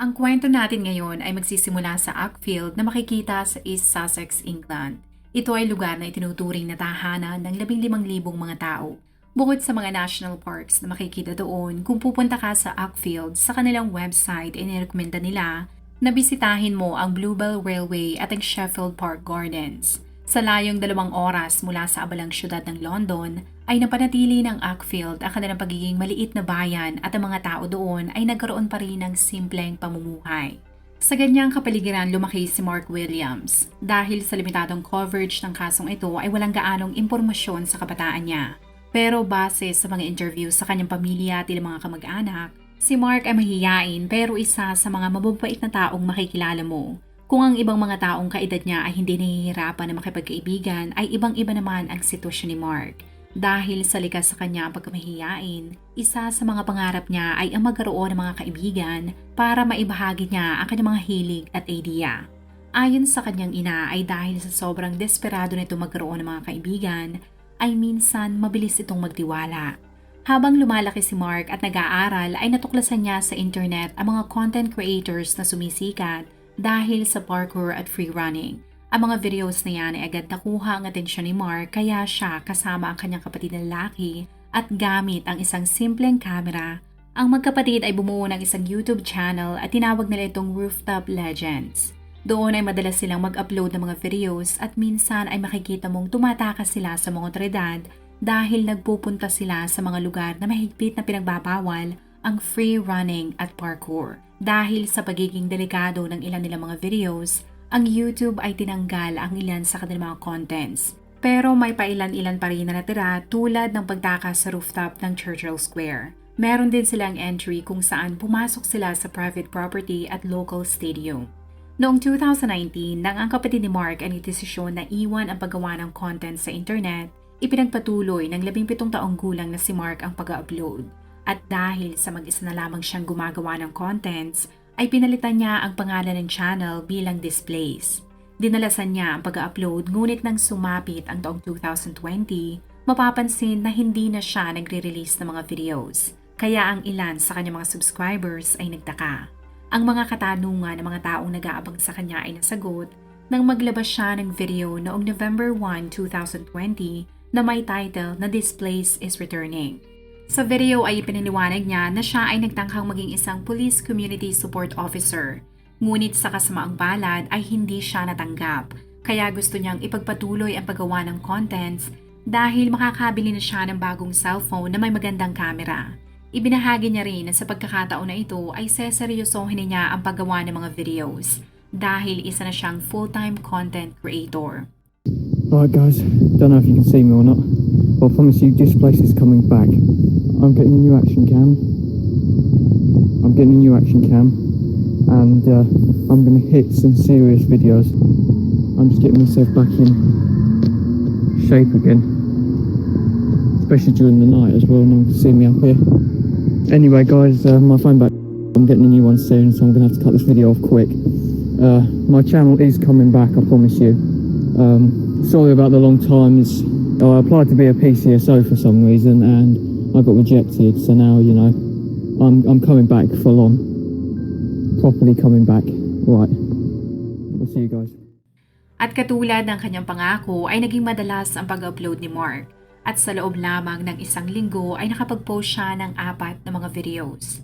Ang kwento natin ngayon ay magsisimula sa Ackfield na makikita sa East Sussex, England. Ito ay lugar na itinuturing na tahanan ng 15,000 mga tao. Bukod sa mga national parks na makikita doon, kung pupunta ka sa Ackfield, sa kanilang website, inirekomenda nila na bisitahin mo ang Bluebell Railway at ang Sheffield Park Gardens. Sa layong dalawang oras mula sa abalang syudad ng London, ay napanatili ng Ackfield ang kanilang pagiging maliit na bayan at ang mga tao doon ay nagkaroon pa rin ng simpleng pamumuhay. Sa ganyang kapaligiran lumaki si Mark Williams. Dahil sa limitadong coverage ng kasong ito ay walang gaanong impormasyon sa kabataan niya. Pero base sa mga interview sa kanyang pamilya at ilang mga kamag-anak, si Mark ay mahiyain pero isa sa mga mababait na taong makikilala mo. Kung ang ibang mga taong kaedad niya ay hindi nahihirapan na makipagkaibigan, ay ibang-iba naman ang sitwasyon ni Mark. Dahil sa likas sa kanya pagkamahiyain, isa sa mga pangarap niya ay ang magkaroon ng mga kaibigan para maibahagi niya ang kanyang mga hilig at idea. Ayon sa kanyang ina ay dahil sa sobrang desperado nito magkaroon ng mga kaibigan, ay minsan mabilis itong magtiwala. Habang lumalaki si Mark at nag-aaral ay natuklasan niya sa internet ang mga content creators na sumisikat dahil sa parkour at free running ang mga videos na yan ay agad nakuha ang atensyon ni Mark kaya siya kasama ang kanyang kapatid na lalaki at gamit ang isang simpleng camera. Ang magkapatid ay bumuo ng isang YouTube channel at tinawag nila itong Rooftop Legends. Doon ay madalas silang mag-upload ng mga videos at minsan ay makikita mong tumatakas sila sa mga otoridad dahil nagpupunta sila sa mga lugar na mahigpit na pinagbabawal ang free running at parkour. Dahil sa pagiging delikado ng ilan nilang mga videos, ang YouTube ay tinanggal ang ilan sa kanilang mga contents. Pero may pailan-ilan pa rin na natira tulad ng pagtakas sa rooftop ng Churchill Square. Meron din silang entry kung saan pumasok sila sa private property at local stadium. Noong 2019, nang ang kapatid ni Mark ay desisyon na iwan ang paggawa ng content sa internet, ipinagpatuloy ng 17 taong gulang na si Mark ang pag-upload. At dahil sa mag-isa na lamang siyang gumagawa ng contents, ay pinalitan niya ang pangalan ng channel bilang Displays. Dinalasan niya ang pag-upload ngunit nang sumapit ang taong 2020, mapapansin na hindi na siya nagre-release ng mga videos. Kaya ang ilan sa kanyang mga subscribers ay nagtaka. Ang mga katanungan ng mga taong nag-aabang sa kanya ay nasagot nang maglabas siya ng video noong November 1, 2020 na may title na Displays is Returning. Sa video ay ipiniliwanag niya na siya ay nagtangkang maging isang police community support officer. Ngunit sa kasamaang balad ay hindi siya natanggap. Kaya gusto niyang ipagpatuloy ang paggawa ng contents dahil makakabili na siya ng bagong cellphone na may magandang camera. Ibinahagi niya rin na sa pagkakataon na ito ay seseryosohin niya ang paggawa ng mga videos dahil isa na siyang full-time content creator. Right guys, don't know if you can see me or not, but I promise you this place is coming back. I'm getting a new action cam. I'm getting a new action cam, and uh, I'm going to hit some serious videos. I'm just getting myself back in shape again, especially during the night as well. No one can see me up here. Anyway, guys, uh, my phone back. I'm getting a new one soon, so I'm going to have to cut this video off quick. Uh, my channel is coming back, I promise you. Um, sorry about the long time. It's, I applied to be a PCSO for some reason, and I got rejected, so now you know I'm I'm coming back full on, properly coming back. Right, we'll see you guys. At katulad ng kanyang pangako ay naging madalas ang pag-upload ni Mark at sa loob lamang ng isang linggo ay nakapag-post siya ng apat na mga videos.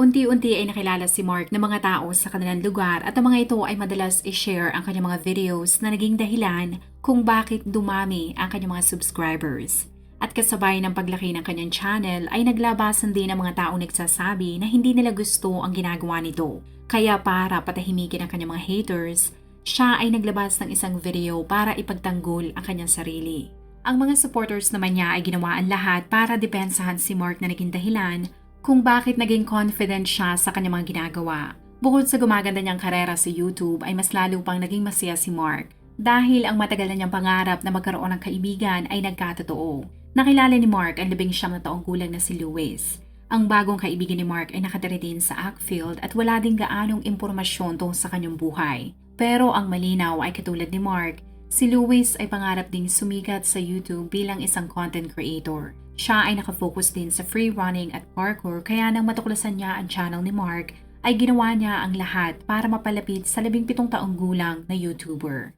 Unti-unti ay nakilala si Mark ng mga tao sa kanilang lugar at ang mga ito ay madalas i-share ang kanyang mga videos na naging dahilan kung bakit dumami ang kanyang mga subscribers. At kasabay ng paglaki ng kanyang channel ay naglabasan din ang mga taong nagsasabi na hindi nila gusto ang ginagawa nito. Kaya para patahimikin ang kanyang mga haters, siya ay naglabas ng isang video para ipagtanggol ang kanyang sarili. Ang mga supporters naman niya ay ginawa ang lahat para depensahan si Mark na naging dahilan kung bakit naging confident siya sa kanyang mga ginagawa. Bukod sa gumaganda niyang karera sa YouTube ay mas lalo pang naging masaya si Mark dahil ang matagal na niyang pangarap na magkaroon ng kaibigan ay nagkatotoo. Nakilala ni Mark ang labing siyam na taong gulang na si Lewis. Ang bagong kaibigan ni Mark ay nakatira din sa Ackfield at wala din gaanong impormasyon tungkol sa kanyang buhay. Pero ang malinaw ay katulad ni Mark, si Lewis ay pangarap ding sumikat sa YouTube bilang isang content creator. Siya ay nakafocus din sa free running at parkour kaya nang matuklasan niya ang channel ni Mark, ay ginawa niya ang lahat para mapalapit sa labing pitong taong gulang na YouTuber.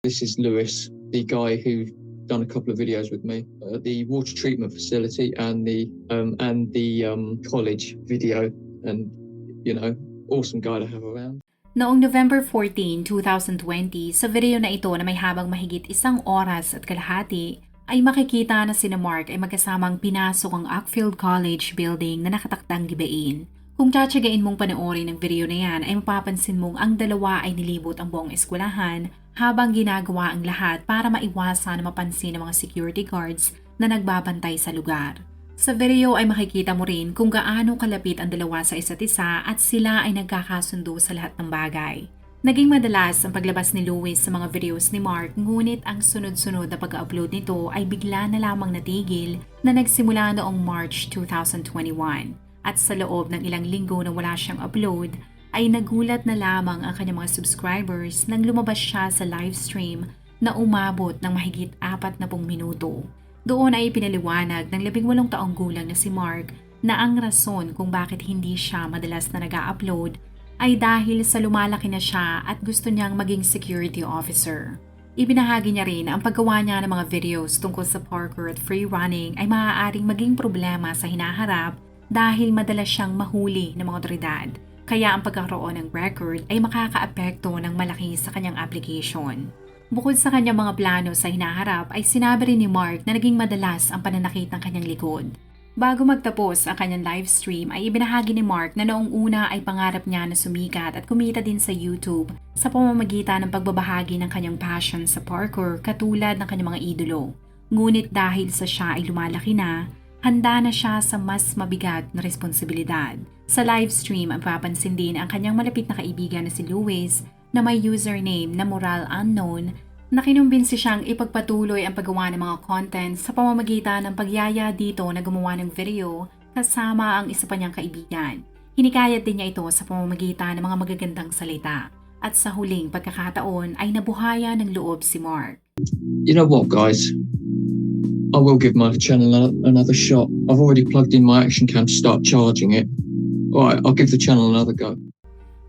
This is Lewis, the guy who done a couple of videos with me, uh, the water treatment facility and the um, and the um, college video, and you know, awesome guy to have around. Noong November 14, 2020, sa video na ito na may habang mahigit isang oras at kalahati, ay makikita na sina Mark ay magkasamang pinasok ang Ackfield College building na nakatakdang gibain. Kung tsatsagain mong panoorin ang video na yan ay mapapansin mong ang dalawa ay nilibot ang buong eskwelahan habang ginagawa ang lahat para maiwasan na mapansin ng mga security guards na nagbabantay sa lugar. Sa video ay makikita mo rin kung gaano kalapit ang dalawa sa isa't isa at sila ay nagkakasundo sa lahat ng bagay. Naging madalas ang paglabas ni Louis sa mga videos ni Mark ngunit ang sunod-sunod na pag-upload nito ay bigla na lamang natigil na nagsimula noong March 2021 at sa loob ng ilang linggo na wala siyang upload ay nagulat na lamang ang kanyang mga subscribers nang lumabas siya sa live stream na umabot ng mahigit apat na pong minuto. Doon ay pinaliwanag ng labing walong taong gulang na si Mark na ang rason kung bakit hindi siya madalas na nag upload ay dahil sa lumalaki na siya at gusto niyang maging security officer. Ibinahagi niya rin ang paggawa niya ng mga videos tungkol sa parkour at free running ay maaaring maging problema sa hinaharap dahil madalas siyang mahuli ng mga otoridad. Kaya ang pagkakaroon ng record ay makakaapekto ng malaki sa kanyang application. Bukod sa kanyang mga plano sa hinaharap ay sinabi rin ni Mark na naging madalas ang pananakit ng kanyang likod. Bago magtapos ang kanyang live stream ay ibinahagi ni Mark na noong una ay pangarap niya na sumikat at kumita din sa YouTube sa pamamagitan ng pagbabahagi ng kanyang passion sa parkour katulad ng kanyang mga idolo. Ngunit dahil sa siya ay lumalaki na, handa na siya sa mas mabigat na responsibilidad. Sa live stream ang papansin din ang kanyang malapit na kaibigan na si Luis na may username na Moral Unknown na kinumbinsi siyang ipagpatuloy ang paggawa ng mga content sa pamamagitan ng pagyaya dito na gumawa ng video kasama ang isa pa niyang kaibigan. Hinikayat din niya ito sa pamamagitan ng mga magagandang salita. At sa huling pagkakataon ay nabuhaya ng loob si Mark. You know what, guys? I will give my channel another shot. I've already plugged in my action cam to start charging it. All right, I'll give the channel another go.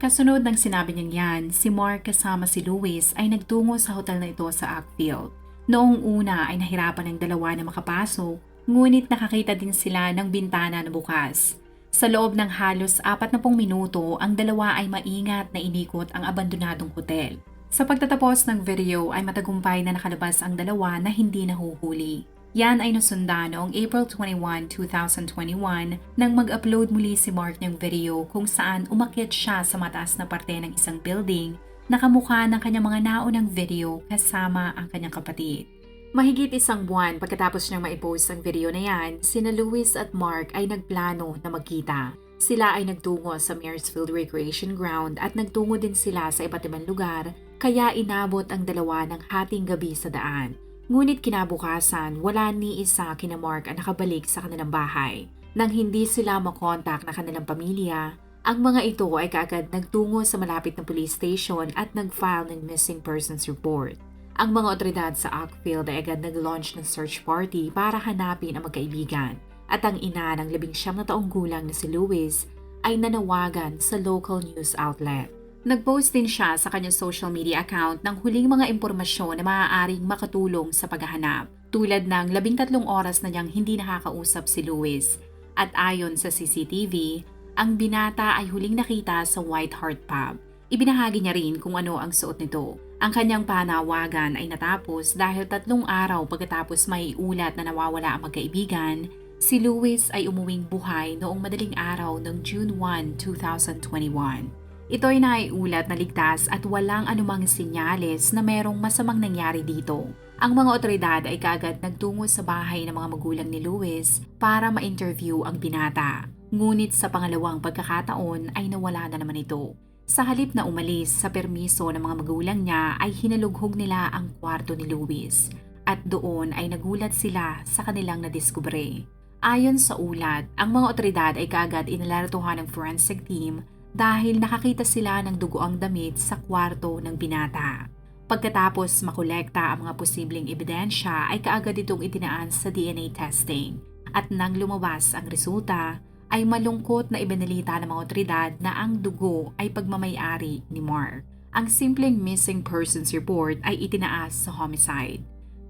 Kasunod ng sinabi niyang yan, si Mark kasama si Louis ay nagtungo sa hotel na ito sa Ackfield. Noong una ay nahirapan ng dalawa na makapasok, ngunit nakakita din sila ng bintana na bukas. Sa loob ng halos 40 minuto, ang dalawa ay maingat na inikot ang abandonadong hotel. Sa pagtatapos ng video ay matagumpay na nakalabas ang dalawa na hindi nahuhuli. Yan ay nasunda noong April 21, 2021 nang mag-upload muli si Mark ng video kung saan umakyat siya sa mataas na parte ng isang building nakamukha ng kanyang mga naunang video kasama ang kanyang kapatid. Mahigit isang buwan pagkatapos niyang maipost ang video na yan, sina Louis at Mark ay nagplano na magkita. Sila ay nagtungo sa Maresfield Recreation Ground at nagtungo din sila sa iba't ibang lugar kaya inabot ang dalawa ng hating gabi sa daan. Ngunit kinabukasan, wala ni isa kina Mark ang nakabalik sa kanilang bahay. Nang hindi sila makontak na kanilang pamilya, ang mga ito ay kaagad nagtungo sa malapit na police station at nag-file ng missing persons report. Ang mga otoridad sa Ackfield ay agad nag-launch ng search party para hanapin ang magkaibigan. At ang ina ng labing siyam na taong gulang na si Louis ay nanawagan sa local news outlet. Nag-post din siya sa kanyang social media account ng huling mga impormasyon na maaaring makatulong sa paghahanap, tulad ng labing tatlong oras na niyang hindi nakakausap si Louis. At ayon sa CCTV, ang binata ay huling nakita sa White Hart Pub. Ibinahagi niya rin kung ano ang suot nito. Ang kanyang panawagan ay natapos dahil tatlong araw pagkatapos may ulat na nawawala ang magkaibigan, si Louis ay umuwing buhay noong madaling araw ng June 1, 2021. Ito ay naiulat na ligtas at walang anumang sinyales na merong masamang nangyari dito. Ang mga otoridad ay kaagad nagtungo sa bahay ng mga magulang ni Louis para ma-interview ang binata. Ngunit sa pangalawang pagkakataon ay nawala na naman ito. Sa halip na umalis sa permiso ng mga magulang niya ay hinalughog nila ang kwarto ni Louis at doon ay nagulat sila sa kanilang nadiskubre. Ayon sa ulat, ang mga otoridad ay kaagad inalartuhan ng forensic team dahil nakakita sila ng dugoang damit sa kwarto ng binata. Pagkatapos makolekta ang mga posibleng ebidensya ay kaagad itong itinaan sa DNA testing at nang lumabas ang resulta ay malungkot na ibinalita ng mga otoridad na ang dugo ay pagmamayari ni Mark. Ang simpleng missing persons report ay itinaas sa homicide.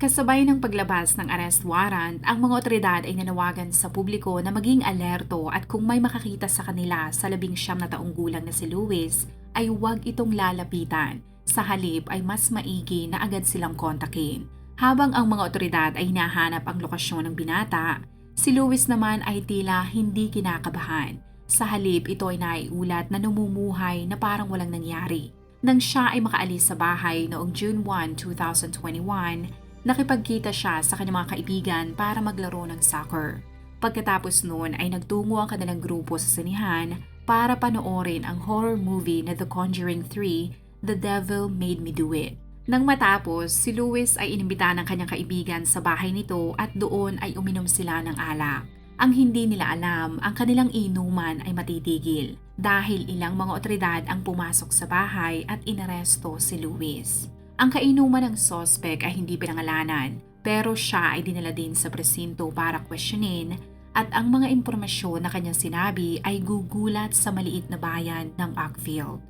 Kasabay ng paglabas ng arrest warrant, ang mga otoridad ay nanawagan sa publiko na maging alerto at kung may makakita sa kanila sa labing siyam na taong gulang na si Louis, ay huwag itong lalapitan. Sa halip ay mas maigi na agad silang kontakin. Habang ang mga otoridad ay hinahanap ang lokasyon ng binata, si Louis naman ay tila hindi kinakabahan. Sa halip ito ay naiulat na namumuhay na parang walang nangyari. Nang siya ay makaalis sa bahay noong June 1, 2021, nakipagkita siya sa kanyang mga kaibigan para maglaro ng soccer. Pagkatapos noon ay nagtungo ang kanilang grupo sa sinihan para panoorin ang horror movie na The Conjuring 3, The Devil Made Me Do It. Nang matapos, si Louis ay inimbita ng kanyang kaibigan sa bahay nito at doon ay uminom sila ng alak. Ang hindi nila alam, ang kanilang inuman ay matitigil dahil ilang mga otoridad ang pumasok sa bahay at inaresto si Louis. Ang kainuman ng sospek ay hindi pinangalanan pero siya ay dinala din sa presinto para questionin at ang mga impormasyon na kanyang sinabi ay gugulat sa maliit na bayan ng Oakfield.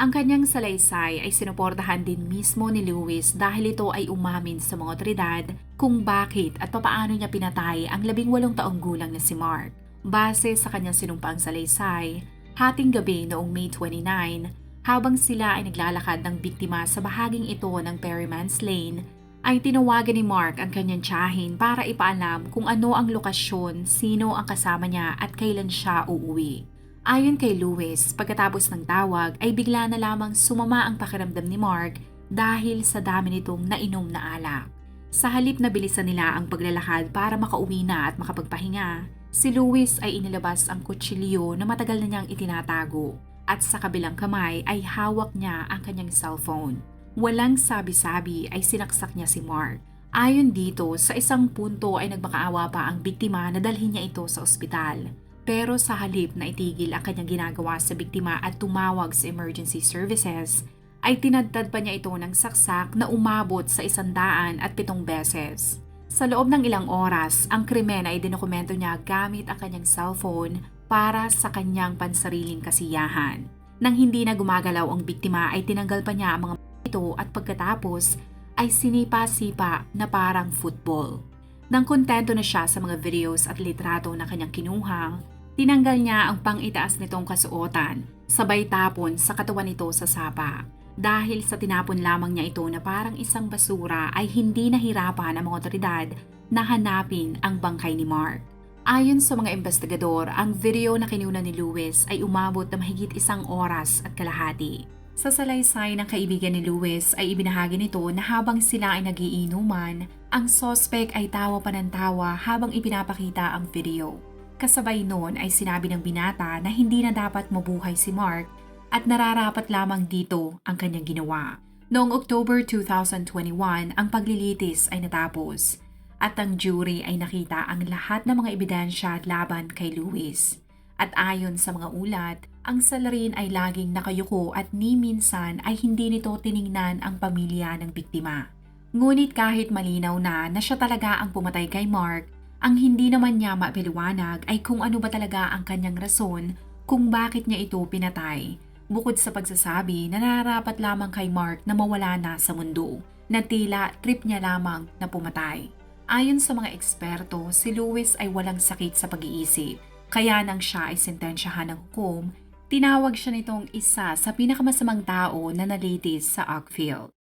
Ang kanyang salaysay ay sinuportahan din mismo ni Lewis dahil ito ay umamin sa mga otoridad kung bakit at papaano niya pinatay ang labing walong taong gulang na si Mark. Base sa kanyang sinumpaang salaysay, hating gabi noong May 29, habang sila ay naglalakad ng biktima sa bahaging ito ng Perryman's Lane, ay tinawagan ni Mark ang kanyang tiyahin para ipaalam kung ano ang lokasyon, sino ang kasama niya at kailan siya uuwi. Ayon kay Lewis, pagkatapos ng tawag ay bigla na lamang sumama ang pakiramdam ni Mark dahil sa dami nitong nainom na alak. Sa halip na bilisan nila ang paglalakad para makauwi na at makapagpahinga, si Lewis ay inilabas ang kutsilyo na matagal na niyang itinatago at sa kabilang kamay ay hawak niya ang kanyang cellphone. Walang sabi-sabi ay sinaksak niya si Mark. Ayon dito, sa isang punto ay nagmakaawa pa ang biktima na dalhin niya ito sa ospital. Pero sa halip na itigil ang kanyang ginagawa sa biktima at tumawag sa emergency services, ay tinadtad pa niya ito ng saksak na umabot sa isandaan at pitong beses. Sa loob ng ilang oras, ang krimen ay dinokumento niya gamit ang kanyang cellphone para sa kanyang pansariling kasiyahan. Nang hindi na gumagalaw ang biktima ay tinanggal pa niya ang mga ito at pagkatapos ay sinipa-sipa na parang football. Nang kontento na siya sa mga videos at litrato na kanyang kinuha, tinanggal niya ang pang-itaas nitong kasuotan, sabay tapon sa katawan nito sa sapa. Dahil sa tinapon lamang niya ito na parang isang basura ay hindi nahirapan ang mga otoridad na hanapin ang bangkay ni Mark. Ayon sa mga investigador, ang video na kinuna ni Lewis ay umabot na mahigit isang oras at kalahati. Sa salaysay ng kaibigan ni Lewis ay ibinahagi nito na habang sila ay nagiinuman, ang sospek ay tawa pa ng tawa habang ipinapakita ang video. Kasabay noon ay sinabi ng binata na hindi na dapat mabuhay si Mark at nararapat lamang dito ang kanyang ginawa. Noong October 2021, ang paglilitis ay natapos at ang jury ay nakita ang lahat ng mga ebidensya laban kay Lewis. At ayon sa mga ulat, ang salarin ay laging nakayuko at ni minsan ay hindi nito tiningnan ang pamilya ng biktima. Ngunit kahit malinaw na na siya talaga ang pumatay kay Mark, ang hindi naman niya mapiliwanag ay kung ano ba talaga ang kanyang rason kung bakit niya ito pinatay. Bukod sa pagsasabi na nararapat lamang kay Mark na mawala na sa mundo, na tila trip niya lamang na pumatay. Ayon sa mga eksperto, si Lewis ay walang sakit sa pag-iisip. Kaya nang siya ay sentensyahan ng hukom, tinawag siya nitong isa sa pinakamasamang tao na nalitis sa Oakfield.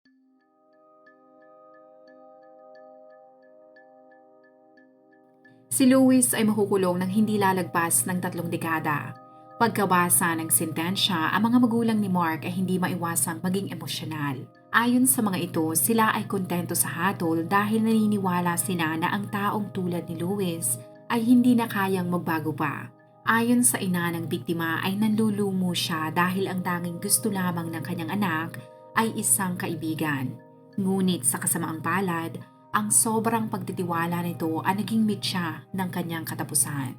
Si Lewis ay makukulong ng hindi lalagpas ng tatlong dekada. Pagkabasa ng sentensya, ang mga magulang ni Mark ay hindi maiwasang maging emosyonal. Ayon sa mga ito, sila ay kontento sa hatol dahil naniniwala sila na ang taong tulad ni Lewis ay hindi na kayang magbago pa. Ayon sa ina ng biktima ay nanlulumo siya dahil ang tanging gusto lamang ng kanyang anak ay isang kaibigan. Ngunit sa kasamaang palad, ang sobrang pagtitiwala nito ang naging mitya ng kanyang katapusan.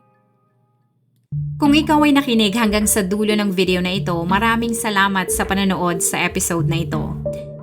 Kung ikaw ay nakinig hanggang sa dulo ng video na ito, maraming salamat sa panonood sa episode na ito.